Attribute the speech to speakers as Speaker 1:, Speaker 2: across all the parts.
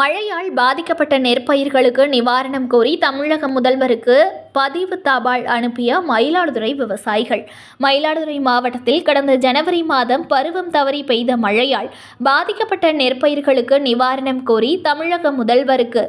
Speaker 1: மழையால் பாதிக்கப்பட்ட நெற்பயிர்களுக்கு நிவாரணம் கோரி தமிழக முதல்வருக்கு பதிவு தபால் அனுப்பிய மயிலாடுதுறை விவசாயிகள். மயிலாடுதுறை மாவட்டத்தில் கடந்த ஜனவரி மாதம் பருவம் தவறி பெய்த மழையால் பாதிக்கப்பட்ட நெற்பயிர்களுக்கு நிவாரணம் கோரி தமிழக முதல்வருக்கு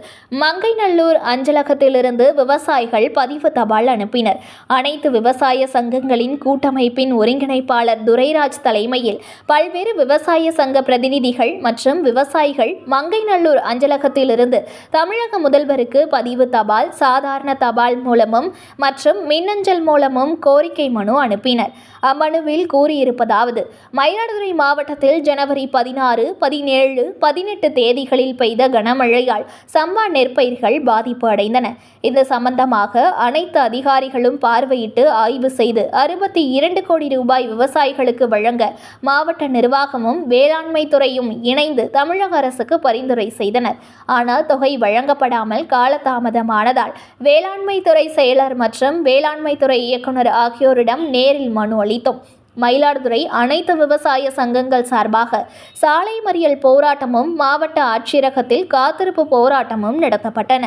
Speaker 1: மங்கைநல்லூர் அஞ்சலகத்திலிருந்து விவசாயிகள் பதிவு தபால் அனுப்பினர். அனைத்து விவசாய சங்கங்களின் கூட்டமைப்பின் ஒருங்கிணைப்பாளர் துரைராஜ் தலைமையில் பல்வேறு விவசாய சங்க பிரதிநிதிகள் மற்றும் விவசாயிகள் மங்கைநல்லூர் அஞ்சலகத்திலிருந்து தமிழக முதல்வருக்கு பதிவு தபால் சாதாரண தபால் மூலம் மூலமும் மற்றும் மின்னஞ்சல் மூலமும் கோரிக்கை மனு அனுப்பினர். அம்மனுவில் கூறியிருப்பதாவது மயிலாடுதுறை மாவட்டத்தில் ஜனவரி பதினாறு பதினேழு பதினெட்டு தேதிகளில் பெய்த கனமழையால் சம்பா நெற்பயிர்கள் பாதிப்பு அடைந்தன. இது சம்பந்தமாக அனைத்து அதிகாரிகளும் பார்வையிட்டு ஆய்வு செய்து அறுபத்தி இரண்டு கோடி ரூபாய் விவசாயிகளுக்கு வழங்க மாவட்ட நிர்வாகமும் வேளாண்மை துறையும் இணைந்து தமிழக அரசுக்கு பரிந்துரை செய்தனர். ஆனால் தொகை வழங்கப்படாமல் காலதாமதமானதால் வேளாண்மை துறை செயலர் மற்றும் வேளாண்மை துறை இயக்குனர் ஆகியோரிடம் நேரில் மனு அளித்தோம். மயிலாடுதுறை அனைத்து விவசாய சங்கங்கள் சார்பாக சாலை மறியல் போராட்டமும் மாவட்ட ஆட்சியரகத்தில் காத்திருப்பு போராட்டமும் நடத்தப்பட்டன.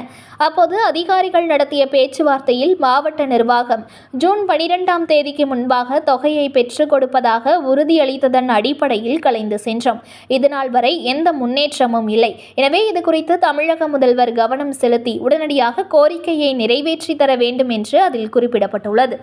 Speaker 1: அப்போது அதிகாரிகள் நடத்திய பேச்சுவார்த்தையில் மாவட்ட நிர்வாகம் ஜூன் பனிரெண்டாம் தேதிக்கு முன்பாக தொகையை பெற்றுக் கொடுப்பதாக உறுதியளித்ததன் அடிப்படையில் கலைந்து சென்றோம். இதுநாள் வரை எந்த முன்னேற்றமும் இல்லை. எனவே இது குறித்து தமிழக முதல்வர் கவனம் செலுத்தி உடனடியாக கோரிக்கையை நிறைவேற்றி தர வேண்டும் என்று அதில் குறிப்பிடப்பட்டுள்ளது.